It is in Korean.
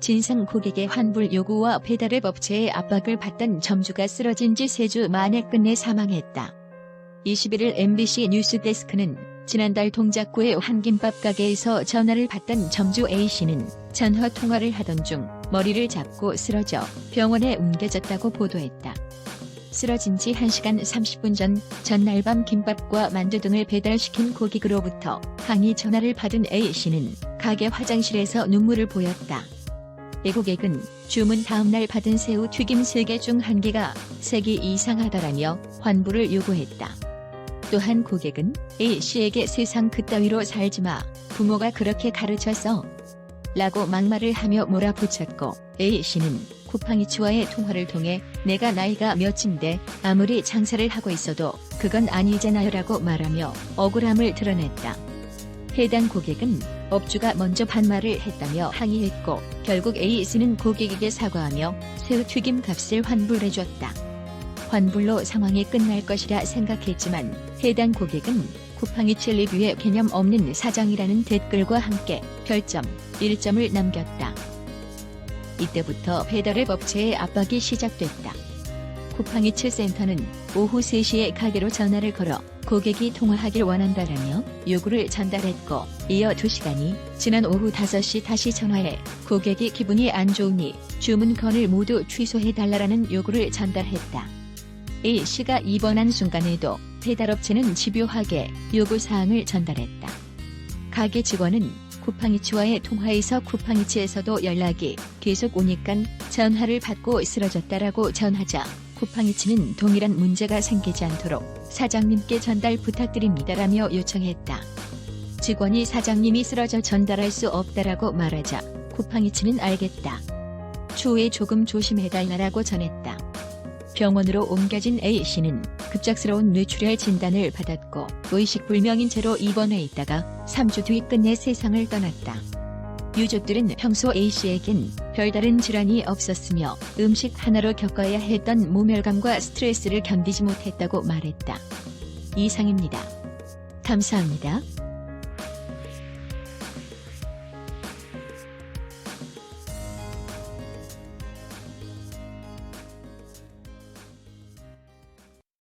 진상 고객의 환불 요구와 배달앱 업체의 압박을 받던 점주가 쓰러진 지 3주 만에 끝내 사망했다. 21일 MBC 뉴스데스크는 지난달 동작구의 한 김밥 가게에서 전화를 받던 점주 A씨는 전화 통화를 하던 중 머리를 잡고 쓰러져 병원에 옮겨졌다고 보도했다. 쓰러진 지 1시간 30분 전 전날 밤 김밥과 만두 등을 배달시킨 고객으로부터 항의 전화를 받은 A씨는 가게 화장실에서 눈물을 보였다. 이 고객은 주문 다음날 받은 새우 튀김 3개 중 1개가 색이 이상하다라며 환불을 요구했다. 또한 고객은 A씨에게 세상 그따위로 살지 마 부모가 그렇게 가르쳐서 라고 막말을 하며 몰아붙였고 A씨는 쿠팡이츠와의 통화를 통해 내가 나이가 몇인데 아무리 장사를 하고 있어도 그건 아니잖아요 라고 말하며 억울함을 드러냈다. 해당 고객은 업주가 먼저 반말을 했다며 항의했고 결국 A씨는 고객에게 사과하며 새우 튀김 값을 환불해줬다. 환불로 상황이 끝날 것이라 생각했지만 해당 고객은 쿠팡이츠 리뷰에 개념 없는 사장이라는 댓글과 함께 별점 1점을 남겼다. 이때부터 배달앱 업체의 압박이 시작됐다. 쿠팡이츠 센터는 오후 3시에 가게로 전화를 걸어 고객이 통화하길 원한다라며 요구를 전달했고 이어 2시간이 지난 오후 5시 다시 전화해 고객이 기분이 안 좋으니 주문 건을 모두 취소해달라는 요구를 전달했다. A 씨가 입원한 순간에도 배달업체는 집요하게 요구사항을 전달했다. 가게 직원은 쿠팡이츠와의 통화에서 쿠팡이츠에서도 연락이 계속 오니깐 전화를 받고 쓰러졌다라고 전하자 쿠팡이츠는 동일한 문제가 생기지 않도록 사장님께 전달 부탁드립니다라며 요청했다. 직원이 사장님이 쓰러져 전달할 수 없다라고 말하자 쿠팡이츠는 알겠다. 추후에 조금 조심해달라고 전했다. 병원으로 옮겨진 A씨는 급작스러운 뇌출혈 진단을 받았고 의식불명인 채로 입원해 있다가 3주 뒤 끝내 세상을 떠났다. 유족들은 평소 A씨에겐 별다른 질환이 없었으며 음식 하나로 겪어야 했던 모멸감과 스트레스를 견디지 못했다고 말했다. 이상입니다. 감사합니다.